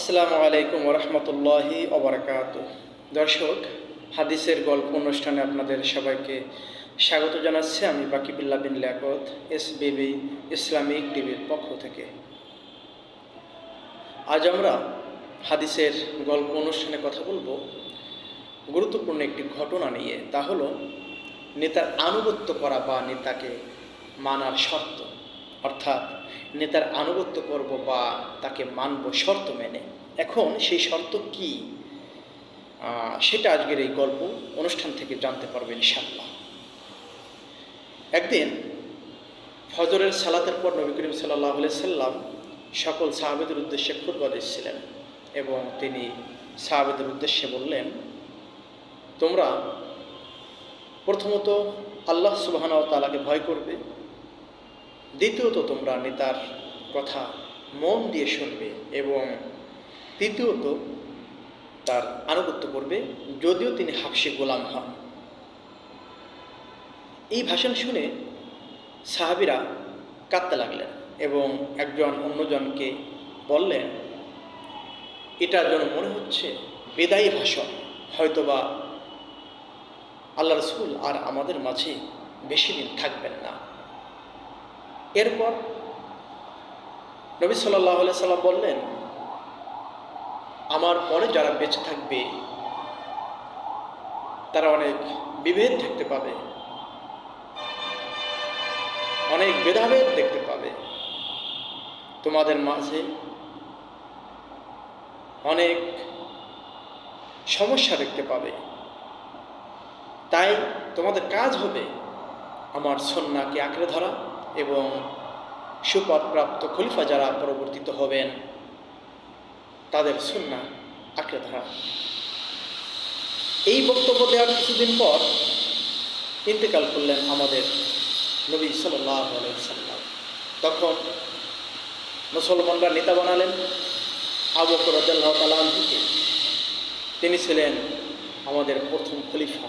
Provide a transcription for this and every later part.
আসসালামু আলাইকুম রহমতুল্লাহি অবরাকাত দর্শক, হাদিসের গল্প অনুষ্ঠানে আপনাদের সবাইকে স্বাগত জানাচ্ছি আমি Bakibullah bin Liaqat S BB Islamic টিভির পক্ষ থেকে। আজ আমরা হাদিসের গল্প অনুষ্ঠানে কথা বলব। গুরুত্বপূর্ণ একটি ঘটনা নিয়ে, তা হলো, নেতার আনুগত্য করা বা নেতাকে মানার শর্ত। অর্থাৎ নেতার আনুগত্য করব বা তাকে মানব শর্ত মেনে। এখন সেই শর্ত কি? সেটা আজকের এই গল্প অনুষ্ঠান থেকে জানতে পারবে ইনশাল্লাহ একদিন ফজরের সালাতের পর নবী করিম সাল্লাহ সাল্লাম সকল সাহাবেদের উদ্দেশ্যে খুতবা দিচ্ছিলেন এবং তিনি সাহাবেদের উদ্দেশ্যে বললেন, তোমরা প্রথমত আল্লাহ সুবাহান তালাকে ভয় করবে দ্বিতীয়ত তোমরা নেতার কথা মন দিয়ে শুনবে এবং তৃতীয়ত তার আনুগত্য করবে, যদিও তিনি হাফসি গোলাম হন। এই ভাষণ শুনে সাহাবিরা কাঁদতে লাগলেন এবং একজন অন্যজনকে বললেন এটা যেন মনে হচ্ছে বেদায়ী ভাষণ। হয়তোবা আল্লাহ রসুল আর আমাদের মাঝে বেশি দিন থাকবেন না। এরপর নবী সাল্লাহ সাল্লাম বললেন, আমার পরে যারা বেঁচে থাকবে, তারা অনেক বিভেদ দেখতে পাবে, অনেক ভেদাভেদ দেখতে পাবে। তোমাদের মাঝে অনেক সমস্যা দেখতে পাবে। তাই তোমাদের কাজ হবে আমার সন্নাকে আঁকড়ে ধরা এবং সুপদপ্রাপ্ত খলিফা যারা পরবর্তীত হবেন, তাদের সন্না আঁকড়ে ধরা। এই বক্তব্য দেওয়ার কিছুদিন পর ইন্তেকাল করলেন আমাদের নবী সাল্লাহ সাল্লাম তখন মুসলমানরা নেতা বানালেন আবু তালামকে তিনি ছিলেন আমাদের প্রথম খলিফা।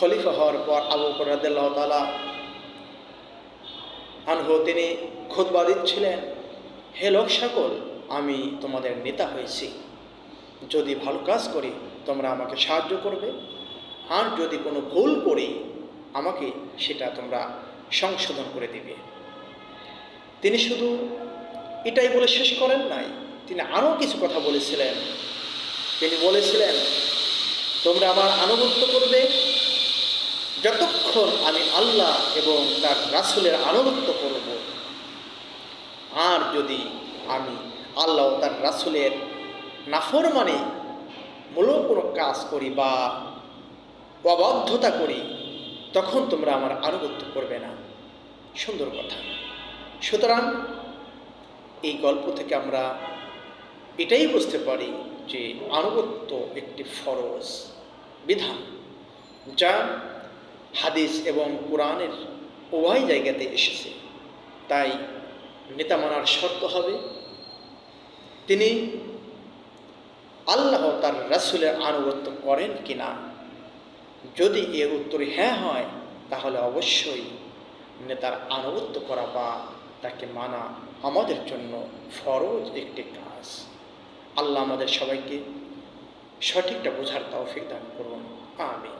খলিফা হওয়ার পর আবু তালা আনহু তিনি খুতবা দিচ্ছিলেন, হে লোক সকল, আমি তোমাদের নেতা হয়েছি। যদি ভালো কাজ করি, তোমরা আমাকে সাহায্য করবে। আর যদি কোনো ভুল করি, আমাকে সেটা তোমরা সংশোধন করে দিবে। তিনি শুধু এটাই বলে শেষ করেন নাই, তিনি আরও কিছু কথা বলেছিলেন। তিনি বলেছিলেন, তোমরা আমার আনুগত্য করবে যতক্ষণ আমি আল্লাহ এবং তার রাসুলের আনুগত্য করব, আর যদি আমি আল্লাহ তার রাসুলের নাফর মানে মূলক কোনো কাজ করি বা অবাধ্যতা করি, তখন তোমরা আমার আনুগত্য করবে না। সুন্দর কথা। সুতরাং এই গল্প থেকে আমরা এটাই বুঝতে পারি যে আনুগত্য একটি ফরজ বিধান, যা হাদিস এবং কোরআনের উভয় জায়গাতে এসেছে। তাই নেতা মানার শর্ত হবে, তিনি আল্লাহ তার রাসুলের আনুগত্য করেন কি না যদি এর উত্তর হ্যাঁ হয়, তাহলে অবশ্যই নেতার আনুগত্য করা বা তাকে মানা আমাদের জন্য ফরজ একটি কাজ। আল্লাহ আমাদের সবাইকে সঠিকটা বোঝার তৌফিক দান করুন। আমিন।